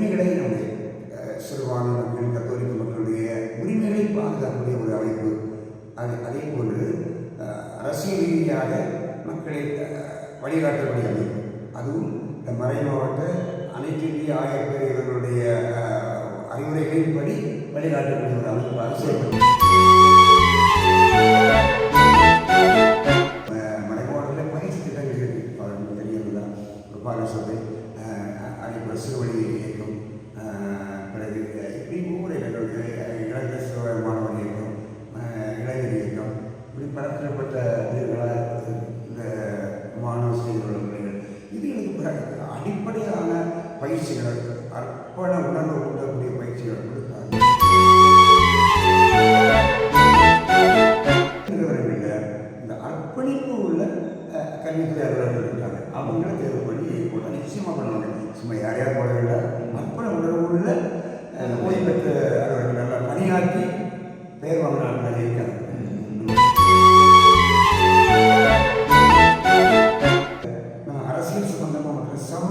உரிமைகளை நம்முடைய சிறுவான மக்கள் கத்தோலிக்க மக்களுடைய உரிமைகளை பாதுகாக்கக்கூடிய ஒரு அமைப்பு. அது அதே போன்று அரசியல் ரீதியாக மக்களை வழிகாட்டக்கூடிய அமைப்பு. அதுவும் இந்த மறை மாவட்ட அனைத்து இந்திய ஆயர் இவர்களுடைய அறிவுரைகளின்படி வழிகாட்டக்கூடிய ஒரு அமைப்பு. அரசியல்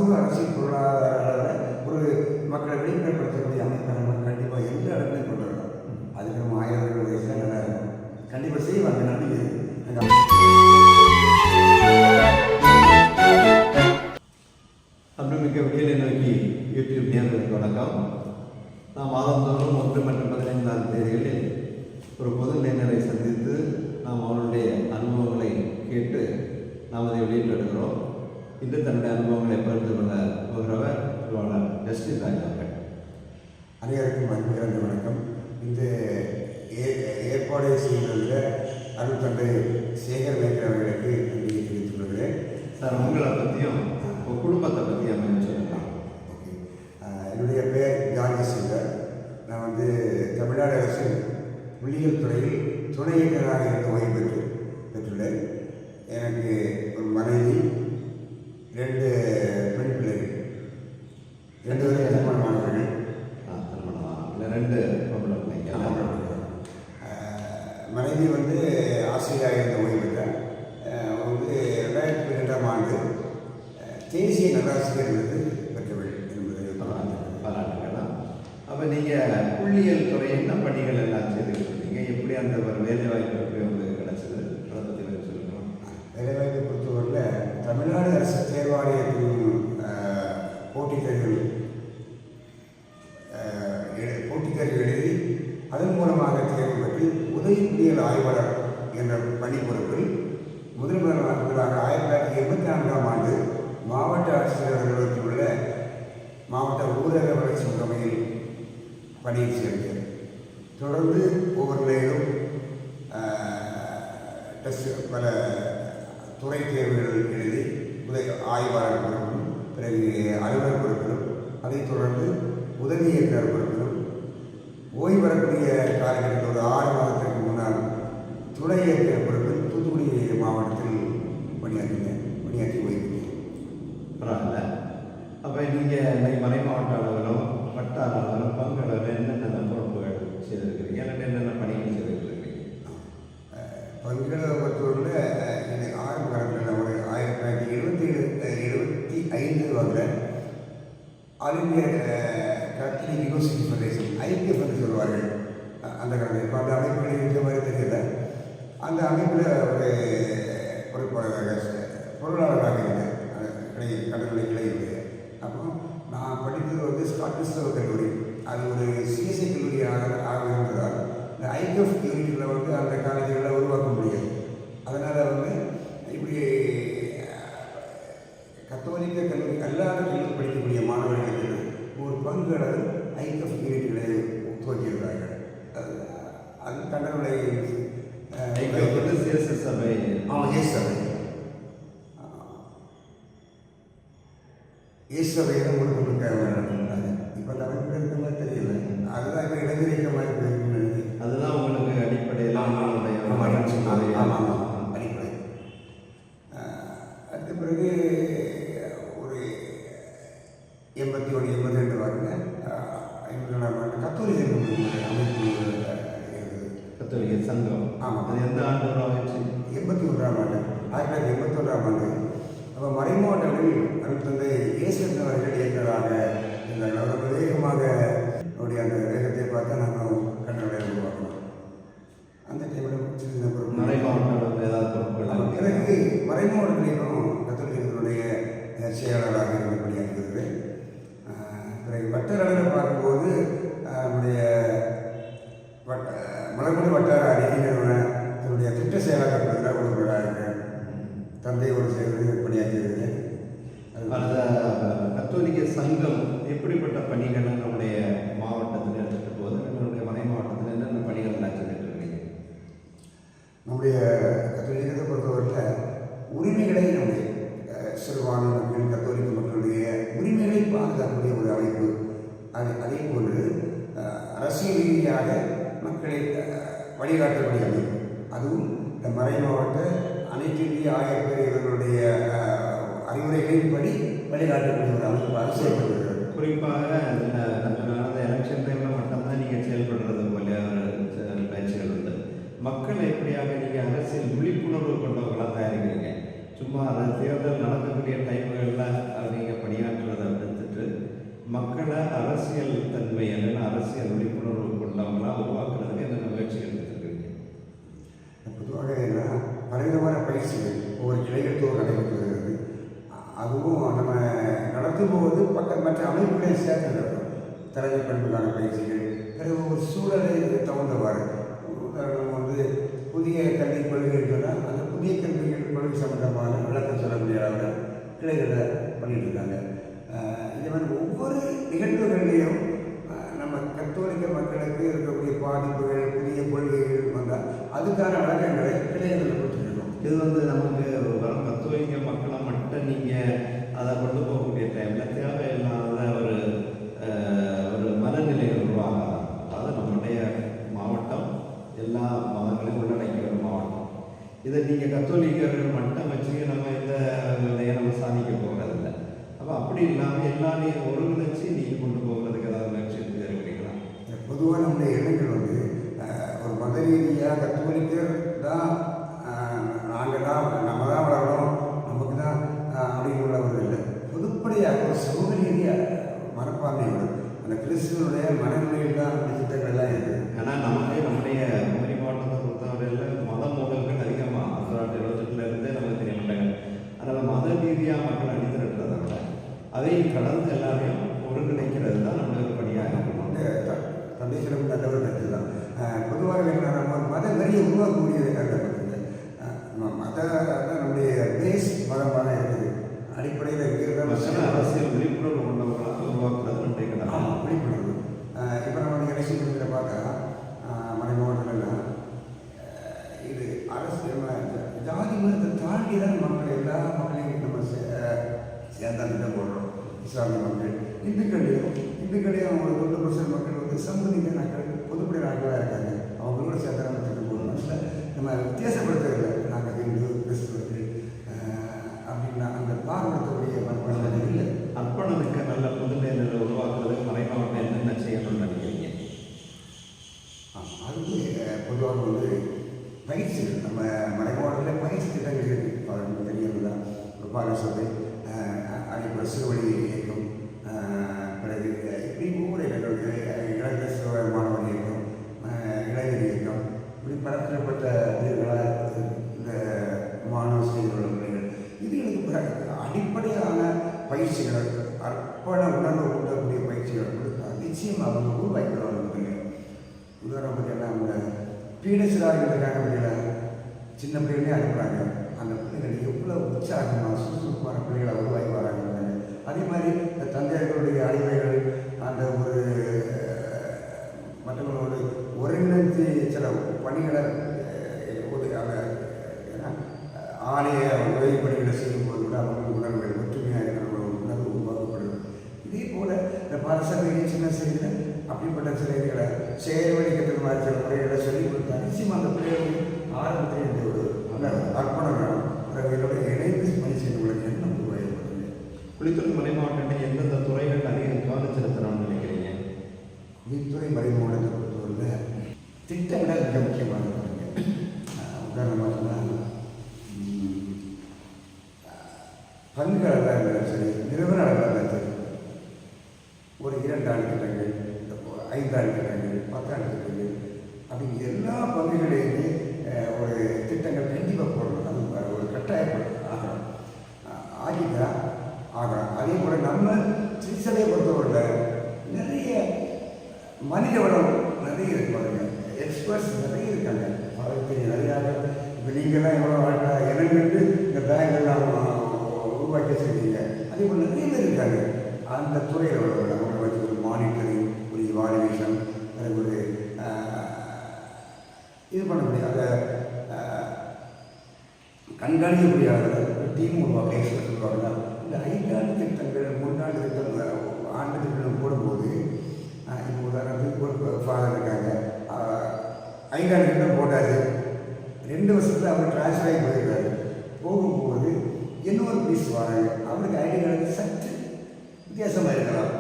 சமூக அரசியல் பொருளாதார அளவில் ஒரு மக்களை விழிப்புணர்வுப்படுத்தக்கூடிய அமைப்பை நம்ம கண்டிப்பாக எல்லா இடத்துலையும் கொண்டு வரலாம் அதுக்கு நம்ம ஆயிரம் வயசுல நல்லா இருக்கும் கண்டிப்பாக செய்வாங்க நம்பிக்கை அன்புமிக்க விடியலை நோக்கி யூடியூப் நேர்களுக்கு வணக்கம். நாம் மாதந்தோறும் ஒன்று மற்றும் பதினைந்தாம் தேதிகளில் ஒரு பொது நேர்களை சந்தித்து நாம் அவர்களுடைய அனுபவங்களை கேட்டு நாம் அதை வெளியிட்டு வருகிறோம் தன்னுடைய அனுபவங்களை பகிர்ந்து கொள்ள போகிறவர் திருவாளர் ஜஸ்டிஸ் ராஜ் அவர்கள் அனைவருக்கும் அன்பிறந்த வணக்கம் இந்த ஏ- ஏற்பாடு செய்துள்ள அருள் தந்தை சேகர் மேக்கர் அவர்களுக்கு நன்றியை தெரிவித்துக் கொள்கிறேன் சார் உங்களை பற்றியும் உங்கள் குடும்பத்தை பற்றியும் அமைச்சு சொல்லலாம் ஓகே. என்னுடைய பெயர் ஜார்ஜி சிங்கர் நான் வந்து தமிழ்நாடு அரசின் புள்ளியியல் துறையில் துணை இயக்குநராக இருந்து ஓய்வு பெற்று பெற்றுள்ளேன் எனக்கு ஒரு மனைவி ரெண்டு பெண் பிள்ளைகள் ரெண்டு பேரும் திருமணமானவர்கள் ஆ, திருமணம் ரெண்டு மனைவி வந்து ஆசிரியராக இருந்த ஓய்வு பெற்றார். வந்து ரெண்டாயிரத்தி இரண்டாம் ஆண்டு தேசிய நல்லாசிரியர் விருது பெற்றவள் என்பதை பாராட்டுக்கலாம் அப்போ நீங்கள் புள்ளியியல் துறை என்ன பணிகள் எல்லாம் செய்துக்கிட்டு இருந்தீங்க எப்படி அந்த ஒரு வேலை வாய்ப்பு எப்படி உங்களுக்கு கிடைச்சது அதை பற்றி கொஞ்சம் சொல்லுங்கள் வேலைவாய்ப்பை பொறுத்தவரையில் தமிழ்நாடு அரசு தேர்வாணையத்தின் ஆஹ், போட்டித் தேர்வில் ஆஹ், எழு- போட்டித் தேர்வு எழுதி அதன் மூலமாக தேர்வு பெற்று உதவி புள்ளியியல் ஆய்வாளர் என்ற பணி பொறுப்பில் முதல் முதலாக ஆயிரத்தி தொள்ளாயிரத்தி எண்பத்தி நான்காம் ஆண்டு மாவட்ட ஆட்சியர்களுக்கு உள்ள மாவட்ட ஊரக வளர்ச்சி முகமையில் பணியில் சேர்ந்தேன் தொடர்ந்து ஒவ்வொரு நிலையிலும் டெஸ்ட் பல துறை தேர்வுகள் எழுதி உதவி ஆய்வாளர் பொறுப்பிலும் பிறகு அலுவலர் பொறுப்பிலும் அதைத் தொடர்ந்து உதவி இயக்குனர் பொறுப்பிலும் ஓய்வு வரக்கூடிய காலகட்டத்தில் ஒரு ஆறு மாதத்திற்கு முன்னால் துணை இயக்குனர் பொறுப்பில் தூத்துக்குடி மாவட்டத்தில் பணியாற்றினேன் பணியாற்றி ஓய்வு பரவாயில்ல. அப்போ நீங்கள் மறை மாவட்ட அளவிலும் வட்டார அளவிலும் பங்கு அளவில் என்னென்ன பொறுப்புகள் செய்திருக்கிறீங்க அல்லது என்னென்ன பணிகள் செய்திருக்கிறீங்க பங்குகளை பொறுத்தவரையில் எனக்கு ஆரம்ப காலத்தில் நான் ஒரு ஆயிரத்தி தொள்ளாயிரத்தி எழுபத்தி ஏழு எழுபத்தி ஐந்து வாங்கில் all India Catholic university federation அந்த காலத்தில். இப்போ அந்த அமைப்புகள் இருக்க மாதிரி தெரியல. அந்த அமைப்பில் ஒரு பொறுப்பாளராக பொருளாளராக இருந்தேன் அந்த கிளை கடற்கரை கிளை இருந்தது அப்போ நான் படித்தது வந்து ஸ்காட்டிஸ்தவ கல்லூரி. அது ஒரு சிகிச்சை கல்லூரியாக ஆக இருந்ததால் இந்த ஐபிஎஃப் யூனிட்டில் வந்து அந்த காலேஜுகளை உருவாக்க முடியாது அதனால் வந்து இப்படி கத்தோலிக்க கல்லூரி அல்லாத கல்லூரி படிக்கக்கூடிய மாணவர்களுக்கு ஒரு பங்கு அளவு ஐஎஃப் யூனிட்களை துவக்கியிருந்தார்கள் அது அது தங்களுடைய சிஎஸ்எஸ் சபை. ஆமாம் சபை. சபையில் முழுக்க முழுக்க இப்போ தமிழ் இருக்க மாதிரி தெரியல அதுதான் இப்போ இளைஞரிக்க மாதிரி போயிருக்குன்னு நினைக்கிறேன் அதுதான் உங்களுக்கு அடிப்படையில் உங்களுடைய ஆமாம் வளர்ச்சி பாதையை- ஆமாம் ஆமாம் அடிப்படை ஆஹ் அதுக்கு பிறகு ஒரு எண்பத்தி ஒன்று எண்பத்தி ரெண்டு வாக்கில் ஐம்பத்தி ரெண்டாம் ஆண்டு கத்தோலிக்க அமைப்பு இருந்தது கத்தோலிக்க சங்கம் ஆமாம். அது எந்த ஆண்டு உருவாச்சு எண்பத்தி ஒன்றாம் ஆண்டு ஆயிரத்தி தொள்ளாயிரத்தி எண்பத்தி ஒன்றாம் ஆண்டு அப்போ மறைமாவட்டங்களில் அருட்தந்தை இயேசுவின் அவர்கள் இயக்குநராக இருந்தார்கள் அவர் ரொம்ப வேகமாக அவருடைய அந்த வேகத்தை பார்த்தா நாங்கள் கண்ணடைய உருவாக்கணும் அந்த டைமில் சின்ன பொருள் மறை மாவட்டம் வந்து ஏதாவது பொறுப்புகள் ஆமா, இருக்கிறதா? பிறகு மறைமுகத்திலையும் கத்தோலிக்கர்களுடைய அஹ், செயலாளராக இருந்து பணியாற்றுகிறது அஹ், பிறகு வட்டார அளவில் பார்க்கும்போது அஹ், நம்முடைய வட்ட மலர்மொழி வட்டார அறிக்கை நிறுவனத்தினுடைய திட்ட செயலாளர் பதிலாக உறுப்பினராக இருக்கிறேன் தந்தையோடு சேர்ந்து பணியாற்றியிருக்கிறேன் அது அந்த கத்தோலிக்க சங்கம் எப்படிப்பட்ட பணிகளை நம்முடைய மாவட்டத்தில் எடுத்துகிட்டு போகுது நம்மளுடைய மறை மாவட்டத்தில் என்னென்ன பணிகள் எல்லாம் செஞ்சுட்டு இருக்கீங்க நம்முடைய கத்தோலிக்கத்தை பொறுத்தவரையில் உரிமைகளை நம்முடைய அஹ், சிறுபான்மை மக்கள் கத்தோலிக்க மக்களுடைய உரிமைகளை பாதுகாக்கக்கூடிய ஒரு அமைப்பு. அது அதே போன்று அரசியல் ரீதியாக மக்களை வழிகாட்டக்கூடிய அமைப்பு. அதுவும் இந்த மறை மாவட்ட அனைத்து இந்திய ஆயப்பேர் இவர்களுடைய அஹ், அறிவுரைகளின்படி வழிகாட்டக்கூடிய ஒரு அமைப்பு. அரசியல் குறிப்பாக தேர்தல் நடக்கக்கூடிய டைம்களில் நீங்கள் பணியாற்றுறதை விடுத்துட்டு மக்களை அரசியல் தன்மை இல்லைன்னா அரசியல் விழிப்புணர்வு கொண்டவங்களாக உருவாக்குறதுக்கு என்னென்ன முயற்சிகள் எடுத்துருக்கீங்க? பொதுவாக என்ன பலவிதமான பயிற்சிகள் ஒவ்வொரு கிளைகள் தோறும் நடைபெற்று வருகிறது அதுவும் நம்ம நடத்தும் போது பக்க மற்ற அமைப்புகளை சேர்த்து நடத்தும் தலைமை பண்புக்கான பயிற்சிகள் பிறகு ஒரு சூழலை தகுந்தவாறு. நம்ம வந்து புதிய கல்விக் கொள்கைகள் சம்பந்தமான விளக்கம் சொல்லக்கூடிய அளவில் பிள்ளைகளை பண்ணிட்டு இருக்காங்க மாதிரி ஒவ்வொரு நிகழ்வுகள்லையும் நம்ம கத்தோலிக்க மக்களுக்கு இருக்கக்கூடிய பாதிப்புகள் புதிய கொள்கைகள் வந்தால் அதுக்கான விளக்கங்களை கிளைகளில் கொடுத்துருக்கோம். இது வந்து நமக்கு வரும் கத்தோலிக்க மக்களை மட்டும் நீங்கள் அதை கொண்டு போகக்கூடிய டைமில் தேவையில்லாத ஒரு அஹ், ஒரு மனநிலை உருவாகலாம் அதாவது நம்முடைய மாவட்டம் எல்லா மதங்களையும் உள்ளடக்கிய ஒரு மாவட்டம் இதை நீங்கள் கத்தோலிக்கர்கள் மட்டும் வச்சு நம்ம இந்த வேலையை நம்ம சாதிக்க போகிறதில்ல அப்போ அப்படி இல்லாமல் எல்லாரையும் ஒருங்கிணைச்சு நீங்கள் கொண்டு போகிறதுக்கு ஏதாவது முயற்சி எடுத்து இருக்கிறீங்களா பொதுவாக நம்முடைய எண்ணங்கள் வந்து அஹ், ஒரு மத ரீதியாக கத்தோலிக்கர் தான் நாங்கள் தான் நம்ம தான் வளரணும் நமக்கு தான் அஹ், அப்படின்னு உள்ளவர்கள் இல்லை பொதுப்படையாக ரீதியாக மனப்பான்மையோடு அந்த கிறிஸ்துவனுடைய மனநிலையில் தான் அந்த திட்டங்கள் எல்லாம் இருக்குது ஏன்னா நம்மளே நம்முடைய மொழி மாவட்டத்தை பொறுத்தவரையில் மத மூலங்கள் அதிகமாக ஆயிரத்தி தொள்ளாயிரத்தி இருந்தே நமக்கு தெரியப்பட்டாங்க அதனால் மத ரீதியாக மக்கள் அணிதிரட்டுறதை விட அதையும் கடந்து எல்லாரையும் ஒருங்கிணைக்கிறது தான் நம்மளுக்கு பணியாக இருக்கணும் இந்த த- தந்தை சிறப்பு நல்லவர் கருத்து தான் பொதுவாக என்ன நம்ம ஒரு மத வரியை உருவாக்கக்கூடியது கருதப்பட்டது மத அதான் நம்முடைய பேஸ் மதமாக தான் இருக்குது அடிப்படையில் இருக்கிறத மக்கள் அரசியல் விழிப்புணர்வு கொண்டவர்களாக உருவாக்குறது நம்முடைய கடமை ஆமாம் விழிப்புணர்வு இப்போ நம்ம எலெக்ஷன் கமிட்டியில் பார்த்தா ஆஹ் மறை மாவட்டங்கள்லாம் ஆஹ் இது அரசு நம்ம ஜாதி மதத்தை தாண்டி தான் மக்கள் எல்லா மக்களையும் நம்ம சே- சேர்ந்தா திட்டம் மக்கள் இந்துக்களையும் இந்துக்களையும் ஒரு தொண்ணூறு பர்சன்ட் மக்கள் வந்து சமூக நாட்கள் பொதுப்படை நாட்களாக இருக்காங்க. அவங்களோட சேர்த்து நம்ம போடுறோம் அதனால நம்ம வித்தியாசப்படுத்துறதில்ல நாங்கள் ஹிந்து கிறிஸ்துவர்கள் அப்படின்னா அந்த பார்வத்தோடைய மனப்பான்மை இல்லை. அர்ப்பணமிக்க நல்ல புதுமையினரை உருவாக்குறதுக்கு மறைமாவட்டம் என்னென்ன செய்யணும்னு நினைக்கிறீங்க? அது பொதுவாக வந்து பயிற்சிகள். நம்ம மலைமாவட்டத்தில் பயிற்சி திட்டங்கள் இருக்குது தெரியறது தான் ஒரு பாலசபை அடிப்படை சிறுவழி இயக்கம் அஹ், பிறகு அஹ், இப்படி ஒவ்வொரு இயக்கங்களுக்கு இளைஞர் சிறுவ மாணவர் இயக்கம் அஹ், இளைஞர் இயக்கம் இப்படி பலதரப்பட்ட பிரிவுகளாக இந்த மாணவ செய்திகள் பிள்ளைகள் இதுகளுக்கு பிறகு அடிப்படையான பயிற்சிகள் அர்ப்பண உணர்வு ஊட்டக்கூடிய பயிற்சிகளை கொடுத்தா நிச்சயம் அவங்க உருவாக்கிடுவாங்க உதாரணத்துக்கு எல்லாம் இந்த பீடசிரார்கள் இருக்காங்க பிள்ளைகளை சின்ன பிள்ளைகளே அனுப்புகிறாங்க அந்த பிள்ளைகள் எவ்வளோ உற்சாகமாக சுறுசுறுப்பான பிள்ளைகளை உருவாக்கி வராங்க அதே மாதிரி இந்த தந்தையர்களுடைய அறிவுரைகள் அந்த ஒரு அஹ், மற்றவங்களோடு ஒருங்கிணைத்து சில எப்போதுக்காக ஏன்னா, ஆலய உதவி பணிகளை செய்யும்போது கூட அவர்கள் உணர்வுகள் ஒற்றுமையாக இருக்கிற உணர்வு உருவாக்கப்படுது. இதே போல இந்த பாரசபையை சின்ன செய்தியில் அப்படிப்பட்ட சில இதுகளை செயல்வழிக்கிறதுக்கு மாதிரி சில முறைகளை சொல்லிக் கொடுத்தா நிச்சயமாக அந்த பிள்ளைகளுக்கு ஆரம்பத்தில் இந்த ஒரு நல்ல அர்ப்பணம் வேணும் அவர்களோட இணைந்து பணி செய்யக்கூடிய எண்ணம் உருவாக்கப்படுது மலை மாவட்டத்தில் எந்தெந்த துறைகள் அதிக கவனம் செலுத்துகிறாங்க நினைக்கிறீங்க மின்துறை மறைமுகத்தை பொறுத்தவரையில் திட்டங்கள் மிக முக்கியமானது உதாரணமாக சொன்னால் பங்குகள் இருந்தாலும் சரி நிறுவன அளவில் இருந்தாலும் சரி ஒரு இரண்டு ஆண்டு திட்டங்கள் ஐந்தாண்டு திட்டங்கள் பத்தாண்டு அப்படி எல்லா பங்குகளையுமே அஹ், ஒரு திட்டங்கள் கண்டிப்பாக போடணும் அது ஒரு கட்டாயப்படும் இப்போ நீங்கள்லாம் எவ்வளோ ஆட்டா இனங்கண்டு இந்த பேங்கெல்லாம் உருவாக்கி வச்சுருக்கீங்க அதே போல் நிறைய பேர் இருக்காங்க அந்த துறையில் உள்ளவங்க அவங்களை வச்சு ஒரு மானிட்டரிங் ஒரு இவாலுவேஷன் அதுக்கு ஒரு ஆஹ், இது பண்ணக்கூடிய அதை கண்காணிக்க கண்காணிக்கக்கூடிய டீம் உருவாக்க எக்ஸ்பர்ட் சொல்லுவாங்க இந்த ஐந்தாண்டு திட்டங்கள் முன்னாண்டு திட்டம் ஆண்டு திட்டம் போடும்போது இப்போ உதாரணத்துக்கு ஒரு ஃபாதர் இருக்காங்க. ஐந்தாண்டு திட்டம் போட்டார். ரெண்டு வருஷத்தில் அவர் டிரான்ஸ்ஃபர் ஆகி போயிருக்காரு. போகும்போது இன்னொரு பீஸ் வராங்க அவருக்கு ஐடி சற்று வித்தியாசமாக இருக்கலாம்.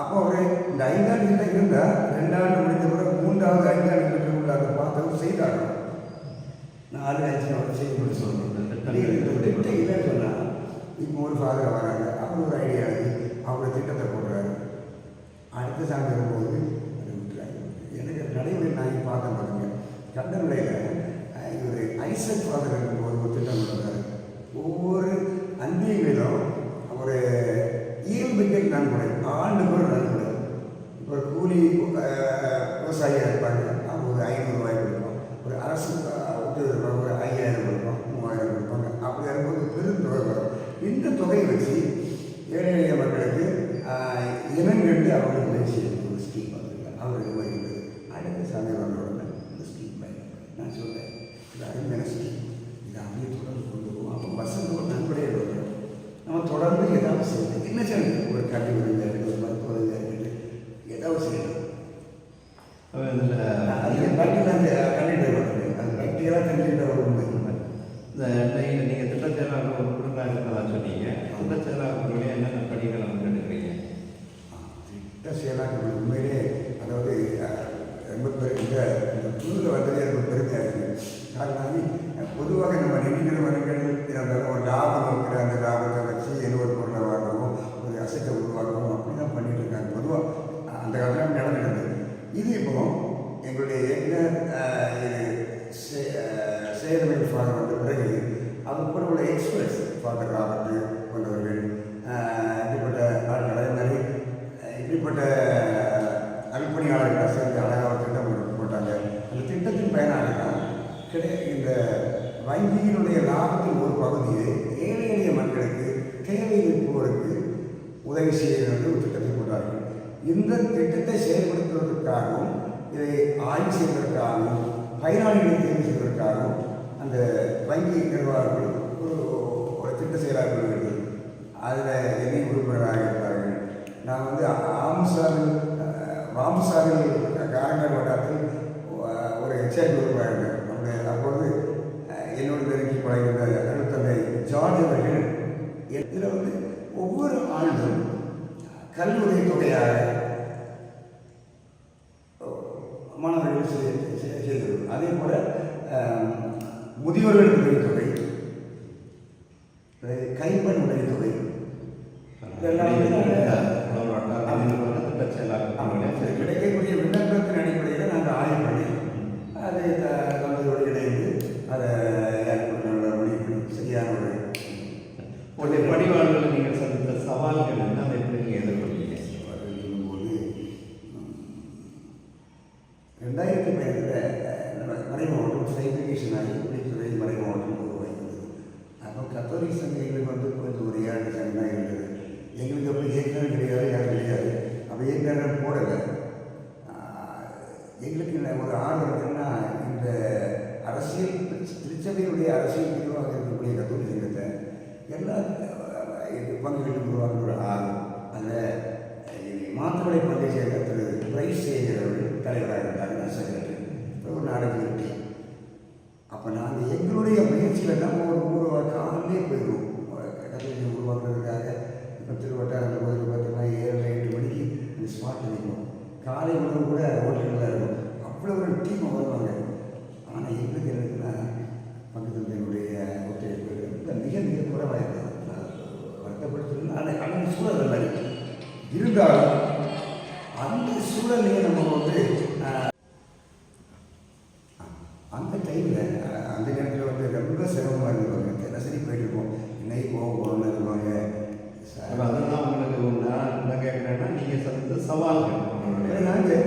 அப்போ அவர் இந்த ஐந்தாண்டு திட்டம் இருந்தால் ரெண்டாண்டு முடிந்த பிறகு மூன்றாவது ஐந்தாண்டு திட்டம் உள்ள அந்த பாத்திரம் நாலு அஞ்சு அவர் செய்ய முடியும் சொல்லணும் சொன்னால் இப்போ ஒரு ஃபாதர் வராங்க. அவர் ஒரு ஐடியா இருக்கு. அவர் திட்டத்தை போடுறாரு. அடுத்த சாயந்தரம் போது அதை விட்டுறாங்க. எனக்கு நடைமுறை நான் பார்த்தேன் பாருங்க கண்டநிலையில் இவர் ஐசக் ஃபாதர் ஒரு திட்டம் கொடுத்தாரு ஒவ்வொரு அந்தியங்களும் ஒரு இயல்புக்கு நன்கொடை. ஆண்டு ஒரு நன்கொடை. இப்போ கூலி அஹ், விவசாயியாக இருப்பாங்க அவங்க ஒரு ஐநூறுரூவாய் கொடுப்போம் ஒரு அரசு அஹ், உத்தியோகத்தில் ஒரு ஐயாயிரம் கொடுப்போம் மூவாயிரம் கொடுப்பாங்க அப்படி இருக்கும்போது பெரும் தொகை வரும் இந்த தொகையை வச்சு ஏழை எளிய மக்களுக்கு ஆஹ், இனங்கண்டு அவங்களுக்கு உதவி செய்யணும் ஒரு ஸ்கீம் வந்துருக்காங்க அவருக்கு வருகிறது அடுத்த சமயம் வந்த உடனே இந்த ஸ்கீம் பயன்படுது நான் சொல்றேன் இது அருமையான இதை அப்படியே தொடர்ந்து கொண்டு போவோம் அப்போ வசந்த ஒரு நண்பரே வரும். நம்ம தொடர்ந்து ஏதாவது செய்யணும் என்ன செய்யணும் ஒரு கல்வி உதவியாக இருக்குது ஒரு மருத்துவ உதவியாக இருக்குது ஏதாவது செய்யணும் அப்ப இதுல அது பக்தியெல்லாம் கண்டிப்பாக வருது அது பக்தியெல்லாம் தெரிஞ்சுக்கிட்ட ஒரு உண்மை இந்த நீங்கள் நீங்கள் திட்ட செயலாளர் ஒரு குடும்பம் இருக்கிறதா சொன்னீங்க திட்ட செயலாளர்களுடைய என்னென்ன பணிகளை வந்து எடுக்கிறீங்க திட்ட செயலாளர்கள் உண்மையிலே அதாவது அஹ், ரொம்ப பெரு- இந்த இந்த புதுல வந்ததே ரொம்ப பெருமையாக இருக்குது காரணம் அஹ், பொதுவாக நம்ம நிதி நிறுவனங்கள் அந்த ஒரு லாபம் இருக்கிற அந்த லாபத்தை வச்சு ஏதோ ஒரு பொருளை வாங்கவும் ஒரு அசத்தை உருவாக்கவும் அப்படி தான் பண்ணிட்டு இருக்காங்க பொதுவாக அந்த காலத்தில் நடந்துருந்தது இது இப்போ எங்களுடைய இயக்குனர் அஹ், இது சே- அஹ், சேதமில் ஃபாதர் வந்த பிறகு அது கூட உள்ள எக்ஸ்பர்ட்ஸ் ஃபாதர் ராபர்ட் போன்றவர்கள் அஹ், இப்படிப்பட்ட ஆட்கள் அதே மாதிரி அஹ், இப்படிப்பட்ட அல்பணியாளர்கள் சேர்ந்து அழகாக ஒரு திட்டம் ஒன்று போட்டாங்க அந்த திட்டத்தின் பயனாக தான் கிடை இந்த வங்கியினுடைய லாபத்தின் ஒரு பகுதியை ஏழை எளிய மக்களுக்கு தேவை இருப்போருக்கு உதவி செய்ய வேண்டும் ஒரு திட்டத்தை போட்டார்கள் இந்த திட்டத்தை செயல்படுத்துவதற்காகவும் இதை ஆய்வு செய்வதற்காகவும் பயனாளிகளை தேர்வு செய்வதற்காகவும் அந்த வங்கி நிர்வாகங்கள் ஒரு திட்ட செயலாளர்கள் அதில் என்னை உறுப்பினராக இருப்பார்கள். நான் வந்து ஆமுசாவில் ராமசாவில் காரங்கர் வட்டாரத்தில் ஒரு எச்ஐ உறுப்பினராக இருந்தேன். நம்முடைய அப்பொழுது என்னோட நெருங்கி பழகிற அருத்தந்தை ஜார்ஜ் அவர்கள் இதில் வந்து ஒவ்வொரு ஆண்டும் கல்வி தொகையாக மாணவர்கள் செய்- செய்- செய்தது அதே போல அஹ், முதியோர்களுக்கு உதவித்தொகை கைப்பண் உதவித்தொகை இதெல்லாம் வந்து நாங்க- திட்ட செயலாளர்களுடைய அது கிடைக்கக்கூடிய விண்ணப்பத்தின் அடிப்படையில் நாங்கள் ஆய்வு பண்ணி அதை த- தந்தையோடு இணைந்து அதை ஏற்படுத்த முடிவு பண்ணி சரியான ஒரு உங்களுடைய பணிவாளர்கள் நீங்கள் சந்தித்த சவால்கள் என்ன அதை எப்படி நீங்கள் எதிர்கொள்வீங்க சொல்லும்போது ரெண்டாயிரத்தி பதினெட்டில் மறை மாவட்டம் சைபிகேஷன் ஆகி குடித்துறை மறை மாவட்டம் உருவாகிருந்தது அப்போ கத்தோலிக் சங்கம் எங்களுக்கு வந்து கொஞ்சம் ஒரு ஏழு சங்கம் தான் இருந்தது எங்களுக்கு அப்போ ஏற்கனவே கிடையாது யாரும் கிடையாது அப்போ ஏற்கனவே போடலை ஆஹ், எங்களுக்கு இந்த அரசியல் திருச்ச- திருச்சபையினுடைய அரசியல் நிர்வாகம் இருக்கக்கூடிய கத்தோலிக் சங்கத்தை எல்லா அஹ், இது பங்குகளுக்கு உருவாக்குற ஒரு ஆர்வம் அதில் மாத்தவளை பங்கை சேர்ந்த திரு பிரைஸ் சேகர் தலைவராக இருந்தார் செக்ரட்டரி ஒரு நாடக அப்போ நாங்கள் எங்களுடைய முயற்சியில் தான் ஒரு ஊரை காலையிலே போயிடுவோம். கத்தோலிக்க உருவாக்குறதுக்காக இப்போ திருவட்டாரத்தில் கோயில் பார்த்தீங்கன்னா ஏழு எட்டு மணிக்கு அந்த ஸ்பாட்டில் நிற்போம் காலை உணவு கூட ஹோட்டலில் இருக்கும். அவ்வளோ ஒரு டீம் வருவாங்க. ஆனால் எங்களுக்கு என்னதுன்னா பக்கத்து தந்தையினுடைய ஒத்துழைப்பு மிக மிக குறைவாக இருந்தது நான் வருத்தப்படுத்துறது ஆனால் அந்த சூழல் இருக்கு இருந்தாலும் அந்த சூழலையே நம்ம வந்து அந்த டைமில் அந்த நேரத்தில் வந்து ரொம்ப சிரமமாக இருந்துருவாங்க தினசரி போயிட்டு இருப்போம். இன்னைக்கு போக போகணும்னு இருப்பாங்க. அதுதான் உங்களுக்கு நான் என்ன கேட்குறேன்னா நீங்கள் சந்தித்த சவால்கள். உங்களுடைய நாங்கள்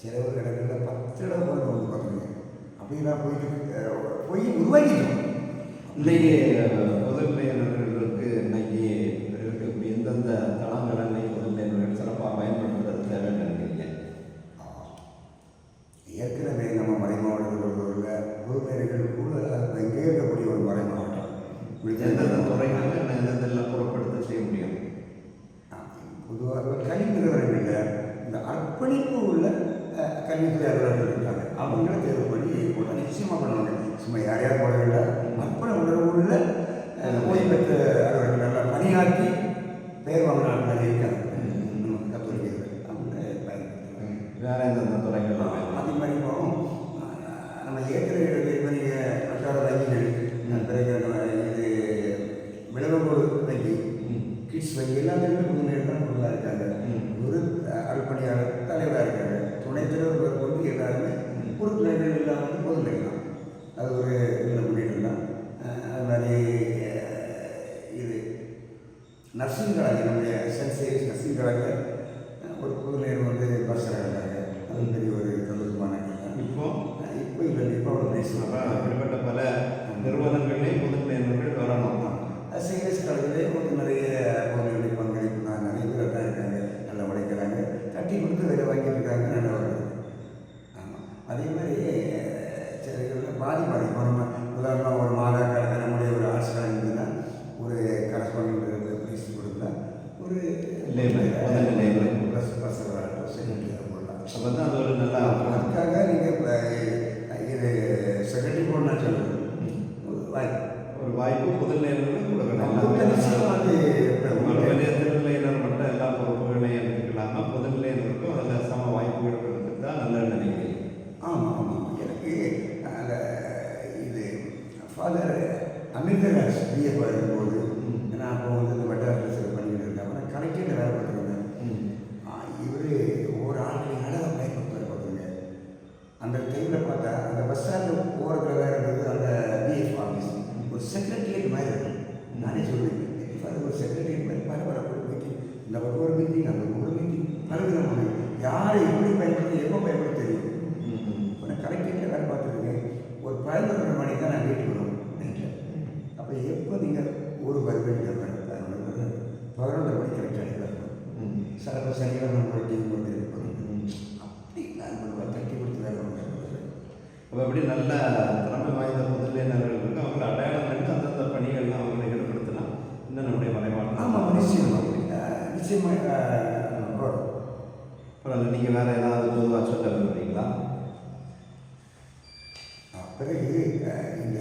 சில ஒரு இடங்களில் பத்து இடம் கூட வந்து பார்த்துங்க அப்படிலாம் போயிட்டு அஹ், போய் உருவாக்கிட்டோம். இன்னைக்கு பொதுநிலையினர்களுக்கு இன்னைக்கு இருக்கக்கூடிய எந்தெந்த தளங்கள் இன்னைக்கு பொதுநிலையினர்கள் சிறப்பாக பயன்படுத்துறது தேவைன்னு நினைக்கிறீங்க ஏற்கனவே நம்ம மறை மாவட்டத்தில் உள்ள பொதுமேடைகள் கூட எங்கே இருக்கக்கூடிய ஒரு மறை மாவட்டம் எந்தெந்த துறைகளில் என்ன எந்தெந்தெல்லாம் பொருட்படுத்த செய்ய முடியும் பொதுவாக கல்வி நிறுவனங்களில் இந்த அர்ப்பணிப்பு உள்ள அஹ், கல்வித்துறை அலுவலர்கள் இருக்காங்க அவங்கள தேர்வு பண்ணி கூட நிச்சயமாக பண்ணுவாங்க சும்மா யார் யார் போடவில்லை அர்ப்பண உணர்வு உள்ள அஹ், ஓய்வு பெற்ற அலுவலர்கள் நல்லா பணியாற்றி பெயர் வாங்கின ஆட்கள் இருக்காங்க நம்ம கத்தோலிக்கர்கள் அவங்க பயன்படுத்துகிறாங்க வேற எந்தெந்த துறைகள்லாம் அதே மாதிரி இப்போ அஹ், நம்ம ஏற்கனவே இப்போ நீங்கள் வட்டார வங்கிகள் பிறகு நம்ம இது விளவங்கோடு வங்கி ம். கிட்ஸ் வங்கி எல்லாத்துலேயுமே முன்னேறி தான் ஃபுல்லாக இருக்காங்க ம். ஒரு அஹ், அர்ப்பணியாளர் தலைவராக இருக்காங்க துணைத் தலைவர் கொண்டு எல்லாருமே உறுப்பினர்கள் இல்லாமல் பொதுநிலை தான் அது ஒரு நல்ல முன்னேற்றம் தான் அஹ், அது மாதிரி அஹ், இது நர்சிங் கழகம் நம்முடைய சென்ட் சேவிஸ் நர்சிங் கழகம் ஒரு புது நேரம் வந்து பஸ் இருக்காங்க அது பெரிய ஒரு சந்தோஷமான விஷயம். இப்போ அஹ் இப்போ இல்லை இப்போ அவ்வளோ அப்ப பேசுவாங்க அப்படிப்பட்ட பல நிறுவனங்களையும் பொதுநிலையினர்கள் வரணும் சேவிஸ் கழகத்திலே ஒரு நிறைய பொருளுடைய பங்களிப்பு தான் நிறைய பேர் தான் இருக்காங்க நல்லா உழைக்கிறாங்க கட்டி கொடுத்து வேலை வாங்கிட்டு இருக்காங்க நல்லா வருது ஆமாம் அதே மாதிரி அஹ், சில இதுல பாதி பாதி இப்போ நம்ம உதாரணமாக ஒரு மாதா கழகம் நம்முடைய ஒரு ஆர்ட்ஸ் கழகம் இருந்ததுன்னா ஒரு கரஸ்பாண்ட் ப்ரைஸ் கொடுத்தா ஒரு லேபர், முதல் லேபர். ப்ளஸ் ப்ளஸ் செகண்ட் போடலாம் அப்போ தான் அது ஒரு நல்ல அதுக்காக நீங்கள் இது செகண்டரி போடணும் சொல்லுங்கள் ஒரு வாய்ப்பு ஒரு வாய்ப்பு நிச்சயமா அது கொடுக்கணும் திருநிலையினர் மட்டும் எல்லா பொறுப்புகளையும் எடுத்துக்கலாமா? பொதுநிலையினருக்கும் அதில் சம வாய்ப்புகள் கொடுத்து தான் நல்ல நினைக்கிறேன் ஆமாம் ஆமாம் எனக்கு அந்த இது ஃபாதர் அமிர்தராஜ் பிஎஃப் இருக்கும்போது ம். நான் அப்போ வந்து இந்த வட்டாரத்தில் சில பண்ணிக்கிட்டு இருக்கேன் அப்புறம் கலெக்டரில் வேலை பார்த்துருந்தேன் இவர் ஒவ்வொரு ஆட்களையும் அழகாக பயன்படுத்துவார் பார்த்துங்க அந்த டைமில் பார்த்தா அந்த பஸ் ஸ்டாண்டில் போகிறதுல வேறு இருந்தது அந்த பிஎஃப் ஆஃபீஸ் ஒரு செக்ரட்டரியேட் மாதிரி இருக்கும் நானே சொல்லுவேன் இப்போ அது ஒரு செக்ரட்டரியேட் மாதிரி பரபரப்பு மீட்டிங் இந்த பக்கம் ஒரு மீட்டிங் அந்த பக்கம் ஒரு மீட்டிங் பலவிதமான யாரை எப்படி பயன்படுத்தி எப்போ பயன்படுத்த தெரியும் இப்போ நான் கலெக்டரேட்டில் வேலை பார்த்துருக்கேன் ஒரு பதினொன்றரை மணிக்கு தான் நான் வீட்டுக்கு வருவேன். நைட்டில் அப்போ எப்போ நீங்கள் ஒரு வருவேன் பதினொன்றரை மணிக்கு கரெக்டாக வரணும். சில சனிக்கிழமை நம்ம டீம் கொண்டு இருப்போம் அப்படி நான் தட்டி கொடுத்து வேலை பண்ணுவேன் அப்போ எப்படி நல்ல திறமை வாய்ந்த முதலியனர்கள் இருக்கு அவங்களை அடையாளம் கண்டு அந்தந்த பணிகள்லாம் அவங்களை ஈடுபடுத்தலாம் இன்னும் நம்முடைய மலைவாழ் ஆமாம் நிச்சயமாக நிச்சயமாக வரும் அப்புறம் நீங்கள் வேறு ஏதாவது பொதுவாக சொல்ல விரும்புறீங்களா பிறகு இந்த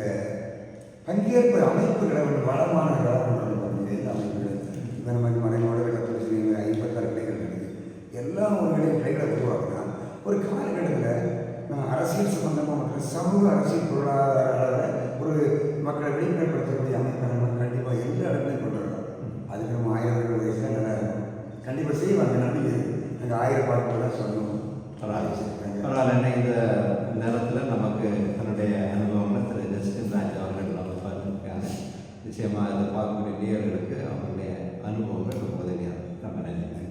பங்கேற்பு அமைப்புகளை ஒரு வளமான கவர்மெண்ட் பண்ணுங்க அமைப்புகள் இந்த மாதிரி மறைமோட கத்தோலிசி ஐம்பத்தாறு கிளைகள் இருக்குது. எல்லா ஊர்களையும் கிளைகளை உருவாக்கினா ஒரு காலகட்டத்தில் நம்ம அரசியல் சம்பந்தமாக மற்றும் சமூக அரசியல் பொருளாதார அளவில் ஒரு மக்களை விழிப்புணர்வுப்படுத்தக்கூடிய அமைப்பை நம்ம கண்டிப்பாக எல்லா இடத்துலையும் கொண்டு வரலாம். அதுக்கு நம்ம ஆயிரம் வயசுல நல்லா கண்டிப்பாக செய்வாங்க நம்பிக்கை இந்த ஆயிரம் பாட்டு தான் சொல்லணும் பரவாயில்ல என்ன இந்த நேரத்தில் நமக்கு தன்னுடைய அனுபவங்களை திரு ஜஸ்டின் ராஜ் அவர்கள் நம்ம பார்த்துருக்காங்க நிச்சயமாக இதை பார்க்கக்கூடிய நேர்களுக்கு அவருடைய அனுபவங்கள் ரொம்ப உதவியாக ரொம்ப நன்றி.